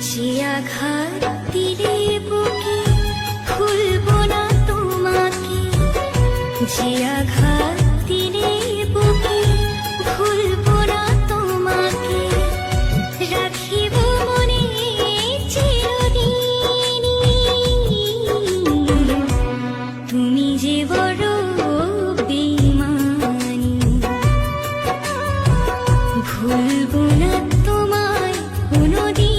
যে বুকে না তোমাকে। যে আঘাত বুকে তোমাকে। রাখিব তুমি যে বড় ভুলবো না তোমায় কোনোদিন।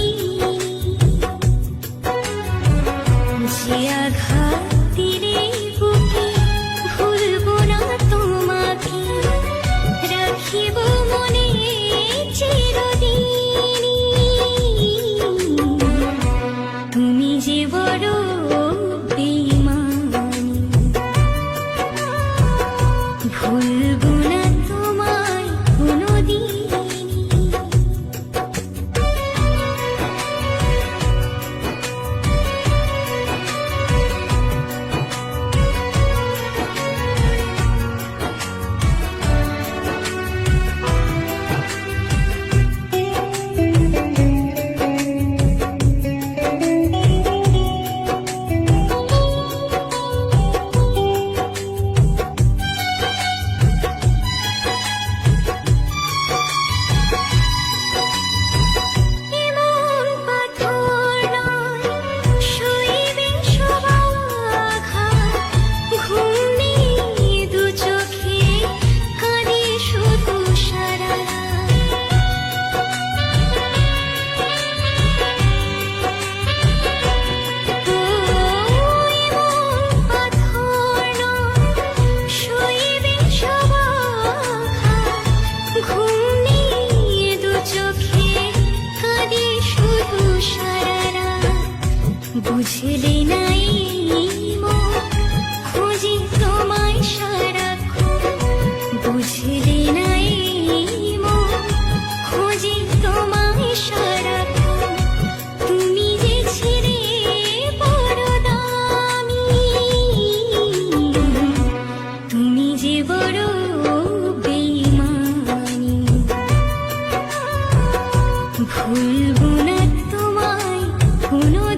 বুঝলে নাই তোমায় নাই তোমায় সারাক্ষণ। তুমি যে তুমি যে বড় ভুলবো না তোমায় কোনোদিন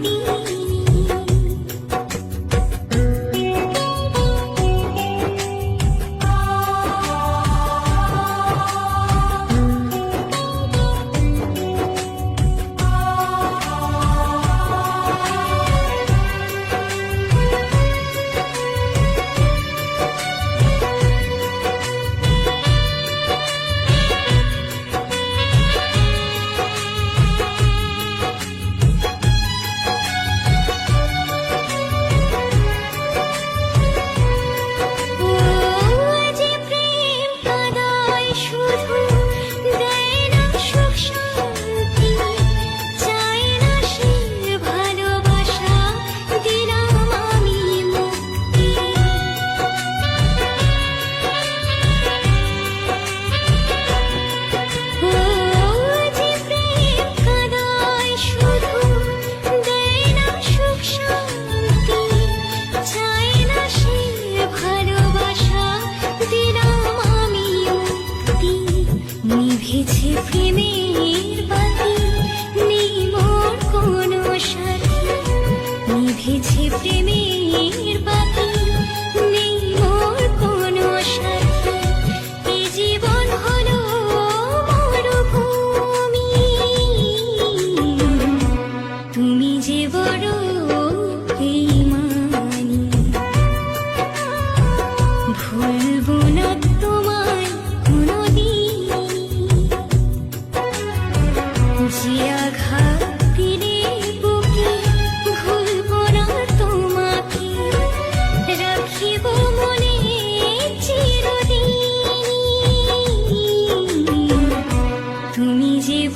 নিভেছে প্রেমের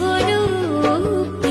गुरु